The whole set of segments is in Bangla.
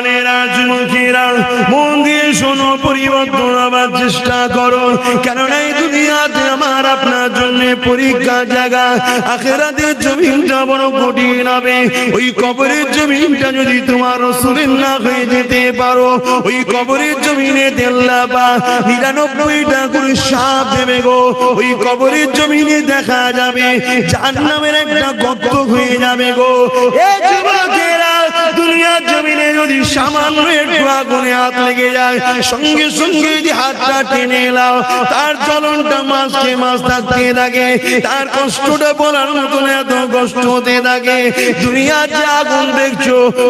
জওয়ানেরা যুবকেরা মন দিয়ে শোনো, পরিবর্তন আবার চেষ্টা করো। কেননা এই দুনিয়াতে আমার আপনার জন্য পরীক্ষা জায়গা। আখেরাতের জমিনটা বড় কঠিন হবে। ওই কবরের জমিনটা যদি তোমার রসুলের না হয়ে যেতে পারো, ওই কবরের জমিনে দেল্লা বা নিরানব্বইটা করে সাপ দেবে গো। ওই কবরের জমিনে দেখা যাবে, জাহান্নামের একটা গর্ত হয়ে যাবে গো। এ যুবকেরা দুনিয়ার জমিনে যদি সামান্য একটু আগুনে হাত লেগে যায়, সঙ্গে সঙ্গে যদি হাতটা টেনে এলাও তার চলনটা মাসকে মাস থাকতে থাকে, তার কষ্টটা বলার মতন এত কষ্ট হতে থাকে। দুনিয়ার যে আগুন দেখছ,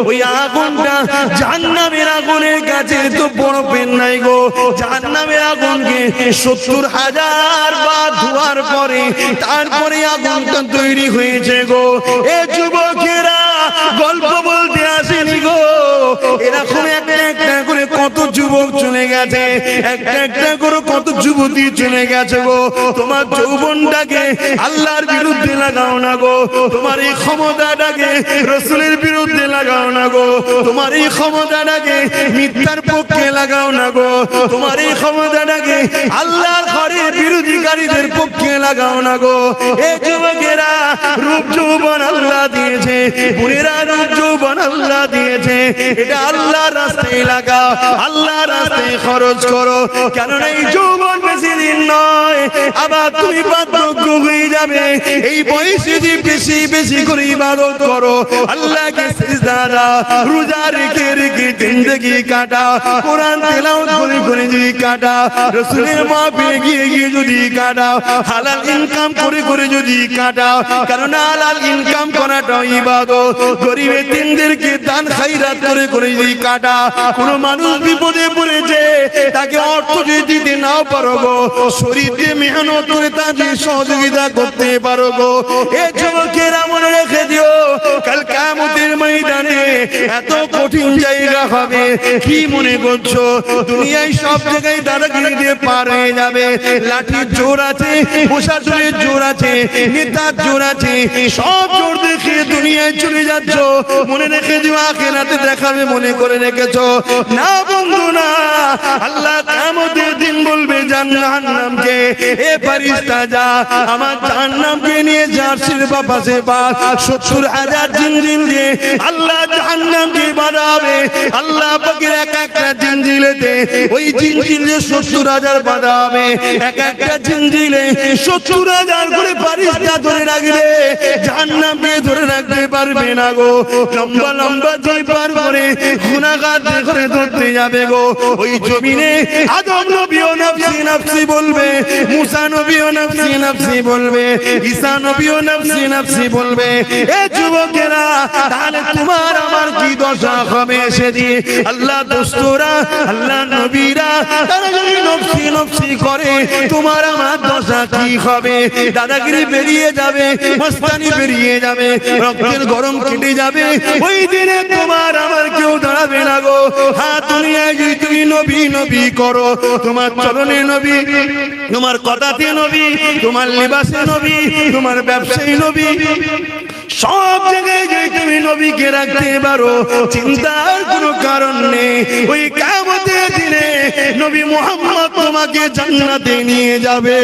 ওই আগুনটা জাহান্নামের আগুনের কাছে তো বড় পেন নাই গো। জাহান্নামের আগুনকে সত্তর হাজার বা ধোয়ার পরে, তারপরে আগুনটা তৈরি হয়েছে গো। এ যুবকেরা, গল্প একটা একটা করে কত যুবক গেছে, একটা একটা করে কত গেছে গো। তোমার যৌবনটাকে আল্লাহর বিরুদ্ধে লাগাও না গো। তোমার এই ক্ষমতাটাকে রসুলের লাগাও না গো। তোমার এই ক্ষমতাটাকে মিথ্যার পক্ষে লাগাও না গো। তোমার এই ক্ষমতাটাকে আল্লাহর ঘরের বিরোধীকারীদের পক্ষে লাগাও না গো। এ যুবকেরা, রূপ যৌবন আল্লাহ দিয়েছে। বুড়েরা রূপ যৌবন আল্লাহ দিয়েছে। এটা আল্লাহ রাস্তায় লাগাও। আল্লাহ রাস্তায় খরচ করো। কেননা এই যৌবন বেশি দিন নয়, আবার তুমি যাবে। এই বয়সে যে বেশি বেশি করে ইবাদত করো, আল্লাহকে সিজদারা রোজা রেখে রেখে জিন্দগি কাটা কোরআন তেলাওয়াত করে করে যদি কাটা রসুলের মাহফিলে গিয়ে গিয়ে যদি কাটা হালাল ইনকাম করে করে যদি কাটা কারণ হালাল ইনকাম করাটা ইবাদত। গরিবের দিনদেরকে দান খাইরাত করে করে যদি কাটা কোন মানুষ বিপদে পড়েছে, তাকে অর্থ যদি দিতে নাও পারো শরীর দিয়ে তাকে সহযোগিতা করতে পারো গো। এ যুবকেরা মনে রেখে দিও। কাল কামতের ময়দানে এত কঠিন জায়গা হবে। কি মনে করছ? দুনিয়ায় সব জায়গায় দাদাগিরি দিয়ে পার হয়ে যাবে। লাঠির জোর আছে, প্রশাসনের জোর আছে, নেতার জোর আছে। সব জোর দেখে দুনিয়ায় চলে যাচ্ছ। মনে রেখে দিও, আখেরাতে দেখাবে, মনে করে রেখেছো। না বন্ধু, না। আল্লাহ কামতের দিন বলবে জাহান্নামকে, এ ফারিস্তা যা, আমার জাহান্নামকে নিয়ে জার্সির বাপাসে পা, সত্তর হাজার জিনজিল দিয়ে আল্লাহ জাহান্নামকে বাড়াবে। আল্লাহ পাকের এক একটা জিনজিলেতে ওই জিনজিলে সত্তর হাজার বাড়াবে, এক একটা জিনজিলে সত্তর হাজার করে ফারিস্তা ধরে রাখবে। জাহান্নামকে ধরে রাখতে পারবে না গো, লম্বা লম্বা জয় পার করে গুনাহগার করে ধরতে যাবে গো। ওই জমিনে আদম নবীও নফসি নফসি বলবে, মুসা নবীও নফসি নফসি বলবে, ঈসা নবীও নফসি নফসি বলবে, এ যুবকেরা, তাহলে তোমার আমার কি দশা হবে সেদিন? আল্লাহ দোস্তরা, আল্লাহ নবীরা, তারা যদি নফসি নফসি করে, তোমার আমার দশা কি হবে? দাদাগিরি বেরিয়ে যাবে, মস্তানি বেরিয়ে যাবে, রক্তের গরম কেটে যাবে, ওই দিনে তোমার আমার কেউ দাঁড়াবে না গো। যদি তুমি নবী নবী করো, তোমার চরণে নবী তোমার কথাতে নবী, তোমার লেবাসে নবী, তোমার ব্যবসায়ী নবী। সব জায়গায় যে তুমি নবীকে রাখতে পারো, চিন্তার কোনো কারণ নেই। ওই কামতের দিনে নবী মোহাম্মদ তোমাকে জান্নাতে নিয়ে যাবে।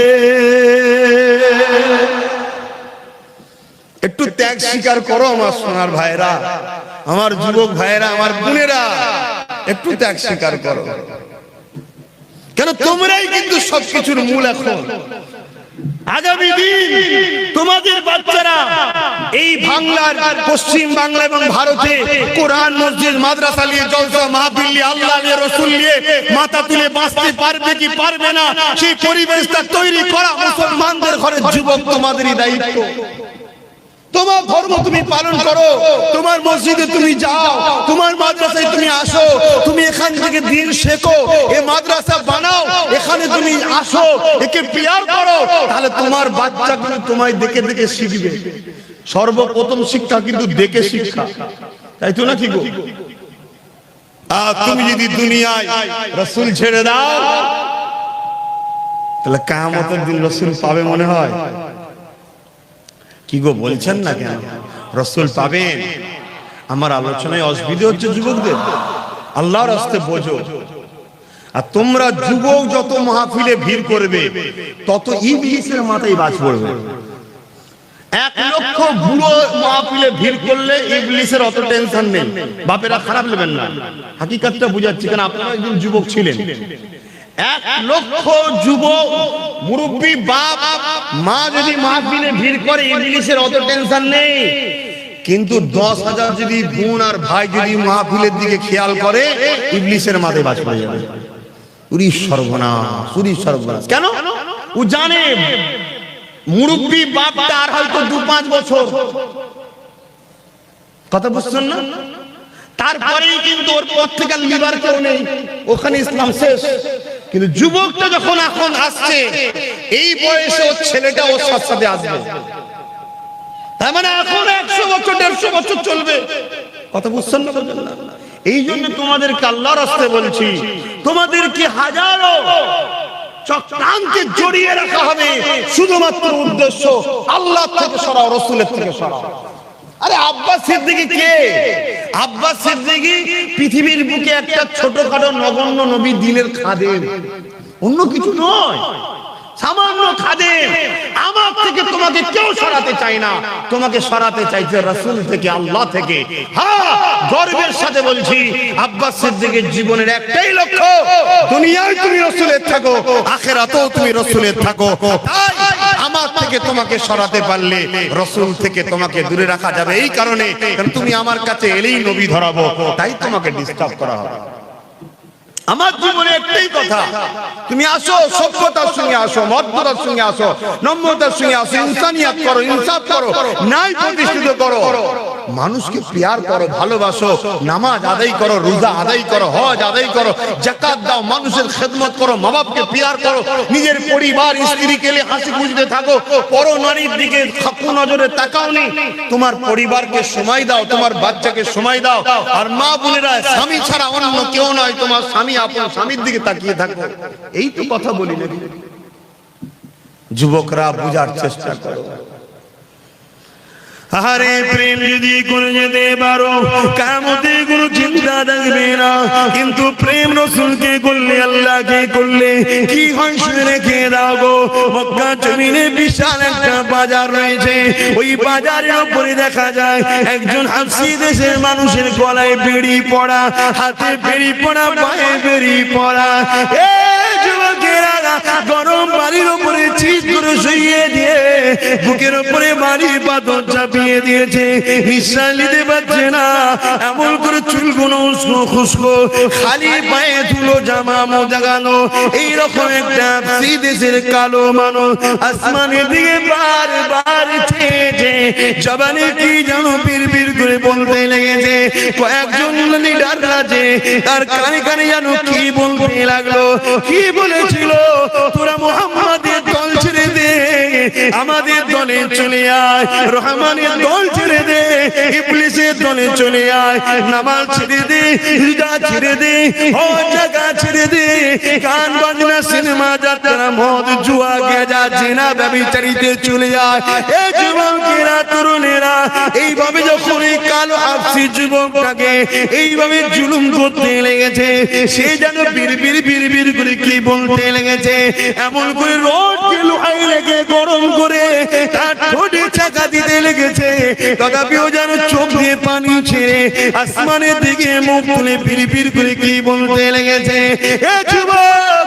একটু ত্যাগ স্বীকার করো আমার সোনার ভাইরা, আমার যুবক ভাইরা, আমার বোনেরা, একটু ত্যাগ স্বীকার করো। কেন তোমরাই কিন্তু সবকিছুর মূল এখন? আগামী দিন তোমাদের বাচ্চারা এই বাংলার, পশ্চিম বাংলা এবং ভারতে কোরআন, মসজিদ, মাদ্রাসা নিয়ে, জলসা, মাহফিল নিয়ে, আল্লাহ নিয়ে, রসুল নিয়ে মাথা তুলে বাঁচতে পারবে কি পারবে না? সেই পরিবেশটা তৈরি করা মুসলমানদের ঘরের যুবক তোমাদেরই দায়িত্ব। তোমার ধর্ম তুমি পালন করো। তোমার মসজিদে তুমি যাও। তোমার মাদ্রাসায় তুমি আসো। তুমি এখান থেকে দিন শেখো। এ মাদ্রাসা বানাও। এখানে তুমি আসো। একে পিয়ার করো। তাহলে তোমার বাচ্চা কিন্তু তোমায় দেখে দেখে শিখবে। সর্বপ্রথম শিক্ষা কিন্তু দেখে শিক্ষা। তাই তো নাকি গো? আর তুমি যদি দুনিয়ায় রসুল ছেড়ে দাও, তাহলে কামতের দিন রসুল পাবে মনে হয়। কি গো বলছেন না কেন? রসুল পাবেন। আমার আলোচনায় অসুবিধে হচ্ছে যুবকদের। আল্লাহর রাস্তে বোঝো। আর তোমরা যুবক যত মাহফিলে ভিড় করবে, তত ইবলিসের মাথায় বাজ পড়বে। এক লক্ষ বুড়ো মাহফিলে ভিড় করলে ইবলিসের অত টেনশন নেই। বাপেরা খারাপ নেবেন না। হাকিকাতটা বুঝাচ্ছি কারণ আপনারা একজন যুবক ছিলেন। এক লক্ষ যুবক, মুরব্বী, বাপ, মা যদি মাহফিলে ভিড় করে ইংলিশের অত টেনশন নেই। কিন্তু দশ হাজার যদি বোন আর ভাই যদি মাহফিলের দিকে খেয়াল করে ইংলিশের মাথায় বাজ পড়ে যাবে। উরি সর্বনাশ উরি সর্বনাশ। কেন? ও জানে, মুরব্বী বাপটা আর হয়তো দু পাঁচ বছর। কথা বুঝছেন না? তারপরেই কিন্তু ওর পর থেকে লিবার কেউ নেই। ওখানে ইসলাম শেষ। কিন্তু যুবকটা যখন এখন আসছে, এই বয়সে ওর ছেলেটা ওর সাথে সাথে আসবে। তার মানে এখন একশো বছর, দেড়শো বছর চলবে। কথা বুঝছেন না এই জন্য তোমাদের আল্লাহর রাস্তে বলছি, তোমাদেরকে হাজারো চক্রান্তে জড়িয়ে রাখা হবে, শুধুমাত্র উদ্দেশ্য আল্লাহ থেকে সরাও, রসুলের থেকে সরাও। আরে আব্বাস সিদ্দিকি কে? আব্বাস সিদ্দিকি পৃথিবীর বুকে একটা ছোটখাটো নগণ্য নবী দিলের খাদেম। অন্য কিছু নয়। সামান্য খাদেম। আমার থেকে তোমাকে কেউ সরাতে চাই না। তোমাকে সরাতে চাইছে রাসূল থেকে আল্লাহ থেকে। হ্যাঁ গর্বের সাথে বলছি আব্বাস সিদ্দিকের জীবনের একটাই লক্ষ্য দুনিয়ায় তুমি রসুলের থাকো আখেরাতেও তুমি রসুলের থাকো। তাই আমার থেকে তোমাকে সরাতে পারলে রসুল থেকে তোমাকে দূরে রাখা যাবে। এই কারণে কারণ তুমি আমার কাছে এলেই নবী ধরাবো, তাই তোমাকে ডিস্টার্ব করা হবে। আমার জীবনে একটাই কথা। তুমি আসো, সভ্যতার সঙ্গে আসো মধ্যতার সঙ্গে আসো, নম্রতার সঙ্গে আসো, ইনসানিয়াত করো, ইনসাফ করো, ন্যায় প্রতিষ্ঠিত করো। মানুষকে প্যার করো, ভালোবাসো, নামাজ আদায় করো, রোজা আদায় করো, হজ আদায় করো জাকাত দাও, মানুষের খেদমত করো মা বাপকে প্যার করো, নিজের পরিবার, স্ত্রীকে নিয়ে হাসি খুঁজতে থাকো, পর নারীর দিকে খাপু নজরে তাকাও নি। তোমার পরিবারকে সময় দাও, তোমার বাচ্চাকে সময় দাও। আর মা বোনেরা স্বামী ছাড়া অন্য কেউ নয়, তোমার স্বামী আপন স্বামীর দিকে তাকিয়ে থাকো এই তো কথা বলি যুবকরা বুঝার চেষ্টা করো। আরে প্রেম যদি করে যেতে পারো, কামতে কোনো চিন্তা থাকবে না। কিন্তু প্রেম রসুলকে করলে, আল্লাহকে করলে কি হয় রেখে দাও মক্কা জমিনে বিশাল একটা বাজার রয়েছে। ওই বাজারের উপরে দেখা যায়, একজন হাফসি দেশের মানুষের গলায় বেড়ি পড়া, হাতে বেড়ি পড়া, পায়ে বেড়ি পড়া। গরম বাড়ির উপরে চিত করে শুইয়ে দিয়ে বুকের উপরে বাড়ি পাথর চাপিয়ে দিয়েছে। নিঃশ্বাস নিতে পারছে না, এমন করে চুলগুলো উস্কো খুস্কো, খালি পায়ে ধুলো, জামা মোজা গানো এইরকম একটা দেশের কালো মানুষ। আসমানের দিকে বার বার চেয়েছে, জবানে কি যেন বীর বীর করে বলতে লেগেছে। কয়েকজন লিডার আছে তার কানে কানে যেন কি বলতে লাগল, কি বলেছিল? তোরা মোহাম্মদের দল ছেড়ে দে, আমাদের দলে চলে আয়, রহমানের দল ছেড়ে দে, ইবলিসের দলে চলে আয়, নামাজ ছেড়ে দে রোজা ছেড়ে দে, হজ জায়গা ছেড়ে দে, গান বাজনা, সিনেমা যাত্রা, মদ, জুয়া, গেজা ব্যবচারিতে চলে যায় এ যুবকেরা, তরুণেরা, এইভাবে যখন এই কালো হাফসি যুবকটাকে এইভাবে জুলুম করতে লেগেছে। সে যেন বীর বীর করে কি বলতে লেগেছে? এমন করে রোড লোহাই লেগে গরম করে তার ঠোঁটে চাকা দিতে লেগেছে। তথাপিও যেন চোখ দিয়ে পানি ছেড়ে আসমানের দিকে মুখ তুলে বীর করে কি বলতে লেগেছে? এ যুবক!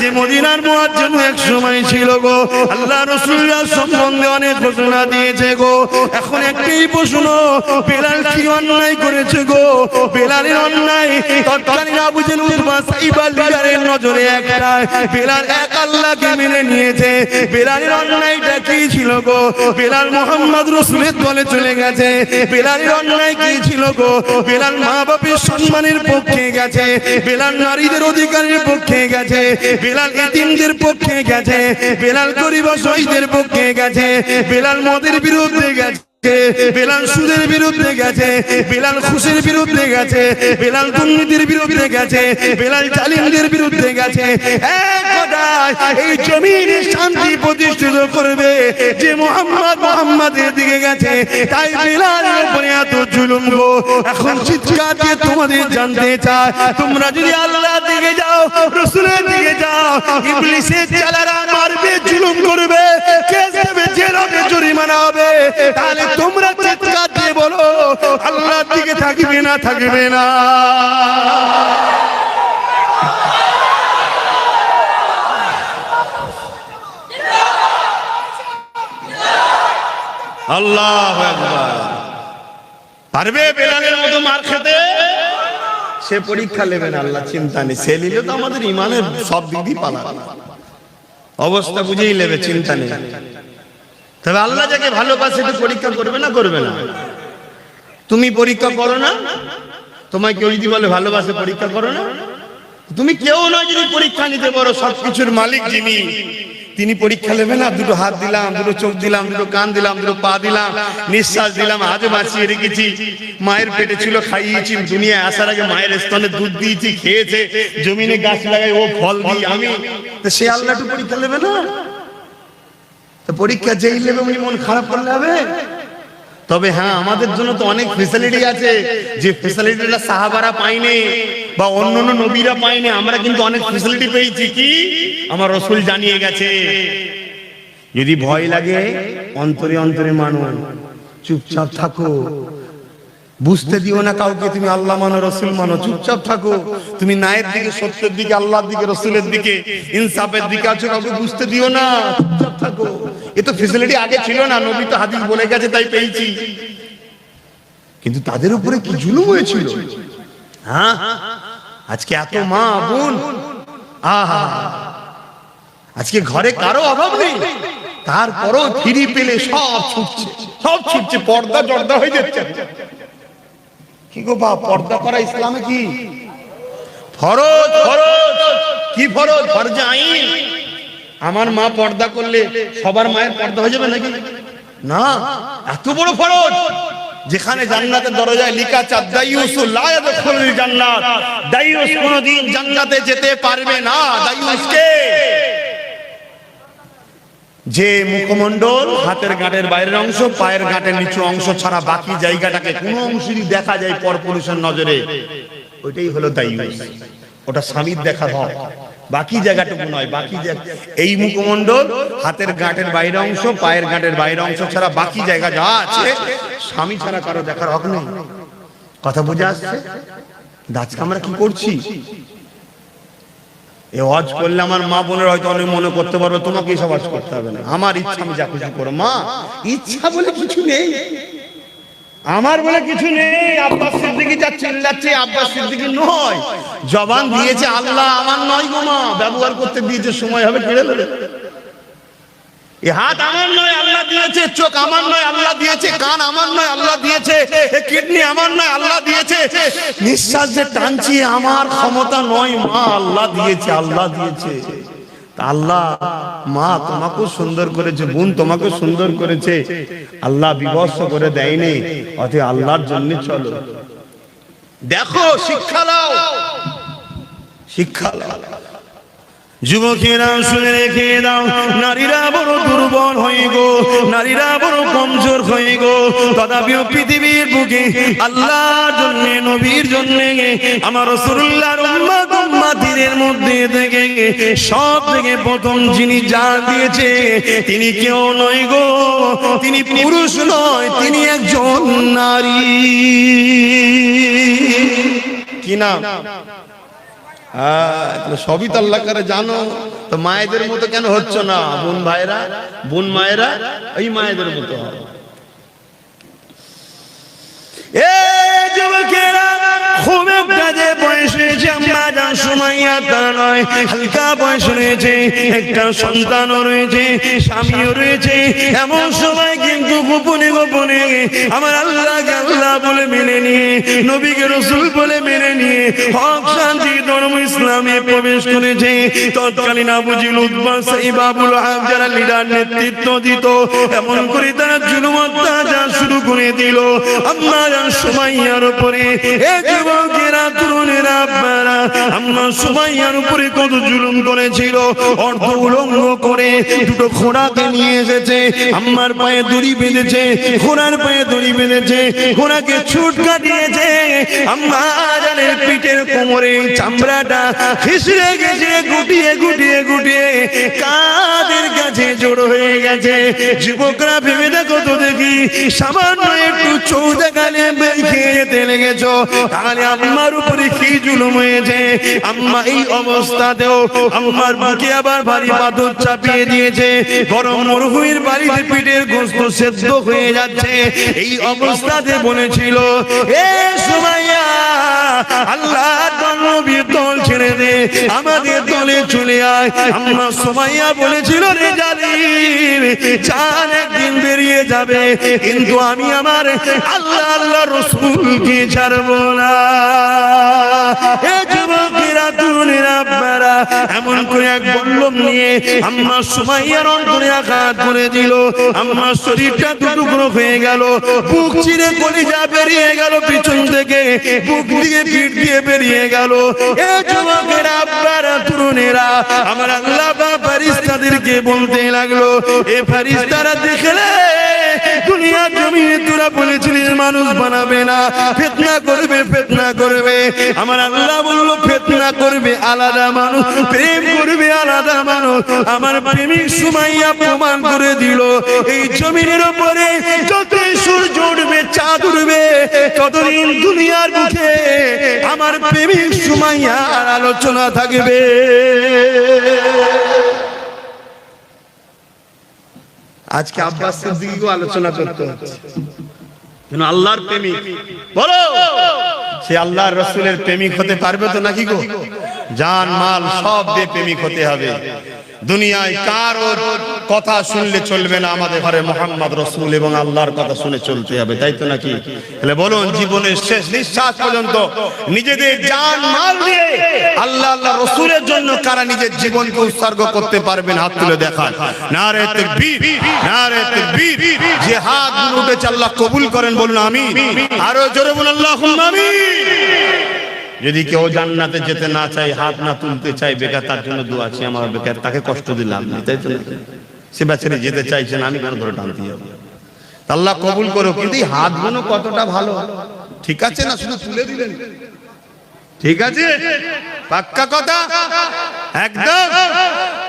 যে মদিনার মুয়াজ্জিন এক সময় ছিল গো, আল্লাহ রাসূলুল্লাহ সম্বন্ধে অনেক ঘোষণা দিয়েছে গো। এখন একটাই প্রশ্ন, বেলাল কি অন্যায় করেছে গো? বেলালের অন্যায় নজরে একটা। বেলাল এক আল্লাহকে মেনে নিয়েছে। বেলালের অন্যায়টা কি ছিল গো? বেলাল মোহাম্মদ রসুলের দলে চলে গেছে। বেলালের অন্যায় কি ছিল গো? বেলাল মা বাপের সম্মানের পক্ষে গেছে। বেলাল নারীদের অধিকারের পক্ষে গেছে। বেলাল এতিমদের পক্ষে গেছে। বেলাল গরিব শহীদের পক্ষে গেছে। বেলাল মদের বিরুদ্ধে গেছে। বেলাল সুদের বিরুদ্ধে গেছে, বেলাল খুশির বিরুদ্ধে গেছে, বেলাল দুর্নীতির বিরুদ্ধে গেছে, বেলাল জালিমদের বিরুদ্ধে গেছে। এই জমিনে শান্তি প্রতিষ্ঠিত করবে যে মোহাম্মদ মোহাম্মদের দিকে গেছে। তাই বেলালের উপরে এত জুলুম গো। এখন চিৎকার তোমাদের জানতে চায় তোমরা যদি আল্লাহ দিকে যাও, রসুলের দিকে যাও, ইবলিসের চালারা পারবে বেলালের মতো মার খেতে? সে পরীক্ষা নেবেন আল্লাহ চিন্তা নেই। সে নিলে তো আমাদের ইমানের সব দিদি পালা অবস্থা বুঝেই নেবে, চিন্তা নেই। তবে আল্লাহ যাকে ভালোবাসে পরীক্ষা করবে না করবে না। তুমি পরীক্ষা করো না, তোমায় কেউ যদি বলে ভালোবাসে, পরীক্ষা করো না। তুমি কেউ নয় যদি পরীক্ষা নিতে পারো, সবকিছুর মালিক যিনি। তিনি পরীক্ষা নেবে না, দুটো হাত দিলাম, দুটো চোখ দিলাম, দুটো কান দিলাম, দুটো পা দিলাম, নিঃশ্বাস দিলাম আজ বাঁচিয়ে রেখেছি। মায়ের পেটে ছিল খাইয়েছি, দুনিয়ায় আসার আগে মায়ের স্তনে দুধ দিয়েছি, খেয়েছে, জমিনে গাছ লাগাই, ও ফল দিই আমি। তো সে আল্লাহ একটু পরীক্ষা নেবে না? তো পরীক্ষা যেই নেবে উনি মন খারাপ করলে হবে? তবে হ্যাঁ আমাদের জন্য তো অনেক ফেসিলিটি আছে যে ফেসিলিটিটা সাহাবারা পাইনি বা অন্য অন্য নবীরা পাইনি আমরা কিন্তু অনেক ফেসিলিটি পেয়েছি। কি? আমার রসুল জানিয়ে গেছে, যদি ভয় লাগে, অন্তরে অন্তরে মানুষ চুপচাপ থাকো। বুঝতে দিও না কাউকে, তুমি আল্লাহ মানো, রসুল মানো, চুপচাপ থাকো। তুমি নায়ের দিকে, সত্যের দিকে, আল্লাহর দিকে, রসুলের দিকে, ইনসাফের দিকে আছো কাউকে বুঝতে দিও না। চুপচাপ থাকো। এ তো ফেসিলিটি আগে ছিল না, নবী তো হাদিস বলে গেছে, তাই পেয়েছি। কিন্তু তাদের উপরে কি জুলুম হয়েছিল? হ্যাঁ? আজকে এত মা বোন। আহা। আজকে ঘরে কারও অভাব নেই। তারপরও ফিরি পেলে সব ছুটছে। সব ছুটছে পর্দা জর্দা হয়ে যাচ্ছে। কি গো বা পর্দা করা ইসলামে কি? ফরজ ফরজ। কি ফরজ? ফরজে আইন। আমার মা পর্দা করলে সবার মায়ের পর্দা হয়ে যাবে নাকি? না এত বড় ফরজ। যেখানে জান্নাতের দরজায় লিখা আছে দাইয়ুস লা ইয়াদখুলুল জান্নাত। দাইয়ুস কোনদিন জান্নাতে যেতে পারবে না। দাইয়ুসকে যে মুখমণ্ডল হাতের গাঁটের বাইরের অংশ, পায়ের গাঁটের নিচু অংশ ছাড়া বাকি জায়গাটাকে কোনো অংশই দেখা যায় পর পুরুষের নজরে। ওইটাই হলো দায়ুস ওটা স্বামীর দেখার হয়। বাকি জায়গাটুকু নয়, বাকি এই মুখমণ্ডল হাতের গাঁটের বাইরের অংশ, পায়ের গাঁটের বাইরের অংশ ছাড়া বাকি জায়গা যা আছে, স্বামী ছাড়া কারও দেখার হক নেই। কথা বুঝে আসছে? আজকে আমরা কি করছি? এ হজ করলে আমার মা বোনের হয়তো অনেক মনে করতে পারবে, তোমাকে এসব হজ করতে হবে না। আমার ইচ্ছা, আমি যা কিছু করো মা, ইচ্ছা বলে কিছু নেই। আমার বলে কিছু নেই। আব্বাস সিদ্দিকি যা চিল্লাচ্ছে, আব্বাস সিদ্দিকি নয়। জবান দিয়েছে, আল্লাহ আমার নয় গো মা। ব্যবহার করতে দিয়েছে সময় হবে, কেড়ে নেবে। হাত আমার নয়, আল্লাহ দিয়েছে, চোখ আমার নয়, আল্লাহ দিয়েছে, কান আমার নয়, আল্লাহ দিয়েছে কিডনি আমার নয়, আল্লাহ দিয়েছে। নিঃশ্বাস যে টানছি, আমার ক্ষমতা নয়, মা আল্লাহ দিয়েছে আল্লাহ দিয়েছে। আল্লাহ, মা তোমাকেও সুন্দর করেছে, বোন তোমাকেও সুন্দর করেছে। আল্লাহ বিবস্ত করে দেয়নি, অতএব আল্লাহর জন্য চলো। দেখো, শিক্ষা লাও শিক্ষা লাও যুবকেরা শুনে রেখে দাও, নারীরা বড় দুর্বল হয়ে গো, নারীরা বড় কমজোর হয়ে গো। তথাপিও পৃথিবীর বুকে আল্লাহর জন্য, নবীর জন্য, আমার রসুল্লাহর উম্মত মধ্যে থেকে সব থেকে প্রথম যিনি যা দিয়েছে, তিনি কেউ নয় গো, তিনি পুরুষ নয়, তিনি একজন নারী। কি নাম? হ্যাঁ, সবই তো আল্লাহ করে জানো তো মায়েদের মতো কেন হচ্ছে না বোন ভাইরা বোন মায়েরা এই মায়েদের মতো। এ যে হালকা বয়স রয়েছে একটা সন্তানও রয়েছে, স্বামীও রয়েছে। এমন সময় কিন্তু গোপনে গোপনে আমার আল্লাহ বলে মেনে নিয়ে, নবীকে রসুল বলে মেনে নিয়ে হক শান্তি ধর্ম ইসলামে প্রবেশ করেছে। তৎকালীন আবুজিল উদ্বাস সেই বাবুল আহাব যারা লিডার নেতৃত্ব দিত, এমন করে তারা জুলুম অত্যাচার শুরু করে দিল। যান সুমাইয়ার উপরে, এ যুবকেরা তরুণেরা উপরে কত জুলুম করেছিল, অর্ধ উলঙ্গ করে দুটো ঘোড়াকে নিয়ে এসেছে পায়ে দড়ি বেঁধেছে, ঘোড়ার পায়ে দড়ি বেঁধেছে, ঘোড়াকে ছুট কাটিয়েছে পিঠের কোমরে চামড়াটা খিসড়ে গেছে, গুটিয়ে গুটিয়ে গুটিয়ে, কাদের কাছে জড়ো হয়ে গেছে? যুবকরা ভেবে দেখো তো দেখি, সামান্য একটু চৌদা কালে খেয়ে যেতে লেগেছ তাহলে আম্মার উপরে কি জুলুম হয়েছে? আম্মা এই অবস্থাতেও আম্মার আবার ভারী পাথর চাপিয়ে দিয়েছে। গরম মরুভূমির বাড়িতে গোস্ত সেদ্ধ হয়ে যাচ্ছে। এই অবস্থাতে বলেছিল, এ সুমাইয়া, আল্লাহ কিন্তু আমি আমার আল্লাহ আল্লাহ না। যুবকেরা এমন করে এক বল্লম নিয়ে আম্মা সুমাইয়ার অন্তরে আঘাত করে দিল। শরীরটা দুটুকরো হয়ে গেল, বুক চিরে কলিজা বেরিয়ে গেল পিছন থেকে। বুক দিয়ে পিঠ দিয়ে বেরিয়ে গেল। এ যুবকেরা আপনারা তরুণেরা, আমার আল্লাহ ফারিস্তাদেরকে বলতে লাগল, এ ফারিস্তারা দেখলে দুনিয়া জমিনে তোরা বলেছিলিস মানুষ বানাবে না, ফেতনা করবে ফেতনা করবে। আমার আল্লাহ বলল, ফেতনা করবে, আলাদা মানুষ, প্রেম করবে, আলাদা মানুষ। আমার প্রেমিক সুমাইয়া প্রমাণ করে দিল, এই জমিনের উপরে যতই সূর্য উঠবে, চাঁদ উঠবে, ততদিন দুনিয়ার মুখে আমার প্রেমিক সুমাইয়া আলোচনা থাকবে। আজকে আব্বাস সিদ্দিকীকেও আলোচনা করতে হচ্ছে কেন আল্লাহর প্রেমিক। বলো! সে আল্লাহর রসুলের প্রেমিক হতে পারবে তো নাকি গো? জান, মাল সব দিয়ে প্রেমিক হতে হবে। দুনিয়ায় কারও কথা শুনলে চলবে না? আমাদের ঘরে মোহাম্মদ রসুল এবং আল্লাহর কথা শুনে চলতে হবে, তাই তো নাকি? তাহলে বলুন, জীবনের শেষ নিঃশ্বাস পর্যন্ত নিজেদের জান, মাল দিয়ে আল্লাহ আল্লাহ রসুলের জন্য কারা নিজের জীবনকে উৎসর্গ করতে পারবেন? হাত তুলে দেখান। না রে যে হাত উঠেছে, আল্লাহ কবুল করেন, বলুন আমি আরও জোরে বলুন আল্লাহ আমিন। যদি কেউ জান্নাতে যেতে না চায়, হাত না তুলতে চায়, বেকার তার জন্য দোয়া আছে, আমার বেকার তাকে কষ্ট দিলাম তাই তো? সে বেচারে যেতে চাইছে না, আমি কেন ধরে টানতে যাব? আল্লাহ কবুল করো কিন্তু হাতগুলো কতটা ভালো। ঠিক আছে না, শুধু তুলে দিলেন? ঠিক আছে? পাক্কা কথা? একদম?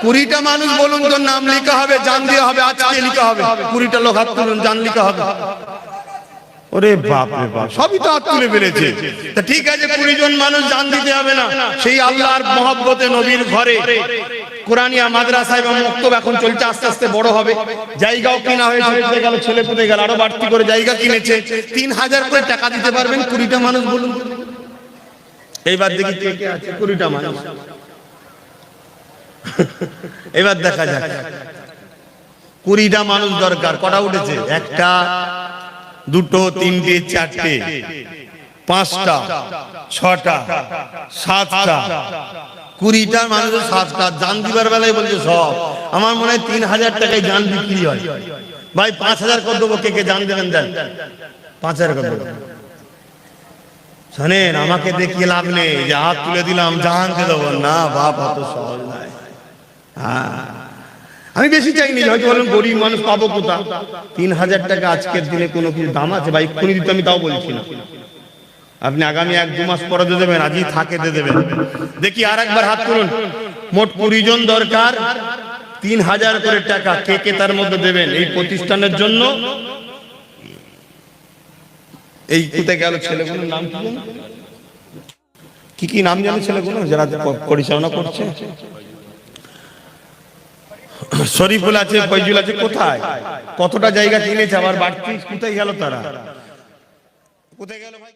কুড়িটা মানুষ বলুন তো, নাম লিখা হবে, জান দিয়ে হবে, আজকে লিখা হবে। কুড়িটা লোক হাত তুলুন, জান লেখা হবে। জন দিতে হবে না। সেই ঘরে কোরআনিয়া, মাদ্রাসা এবং মক্তব এখন চলছে, আস্তে আস্তে বড় হবে। জায়গাও হয়েছে তিন হাজার করে টাকা দিতে পারবেন কুড়িটা মানুষ বলুন। কুড়িটা মানুষ। এবার দেখা যাক। কুড়িটা মানুষ দরকার, কটা উঠেছে? একটা দুটো, তিনটে, চারটে, পাঁচটা, ছটা, সাতটা, কুড়িটা মানুষ সাতটা জান দিবার বেলায় বলছে সব। আমার মনে হয় তিন হাজার টাকায় জান বিক্রি হয়। ভাই, পাঁচ হাজার কর দেবো, কে কে জান দেবেন, দেন। পাঁচ হাজার কর দেবো। শোনেন, আমাকে দেখিয়ে লাভ নেই, যে হাত তুলে দিলাম জাহানকে দেবো। না, বাপ, অত সহজ নয়। হ্যাঁ। আমি বেশি চাইনি, হয়তো বলুন গরিব মানুষ পাবো কোথা? তিন হাজার টাকা আজকের দিনে কোনো কিছু দাম আছে? বা এক্ষুনি দিতে আমি তাও বলছি না। আপনি আগামী এক, দু মাস পরে দেবেন, আজই থাকে দেবেন। দেখি আর একবার হাত তুলুন। মোট কুড়ি জন দরকার, তিন হাজার করে টাকা কে কে তার মধ্যে দেবেন? এই প্রতিষ্ঠানের জন্য এই কোথায় গেল ছেলেগুলোর নাম? কি কি নাম জানে ছেলেগুলো? যারা পরিচালনা করছে। শরীফুল আছে ফৈজুল আছে, কোথায়? কতটা জায়গা কিনেছে আবার বাড়তি কোথায় গেল তারা? কোথায় গেল ভাই?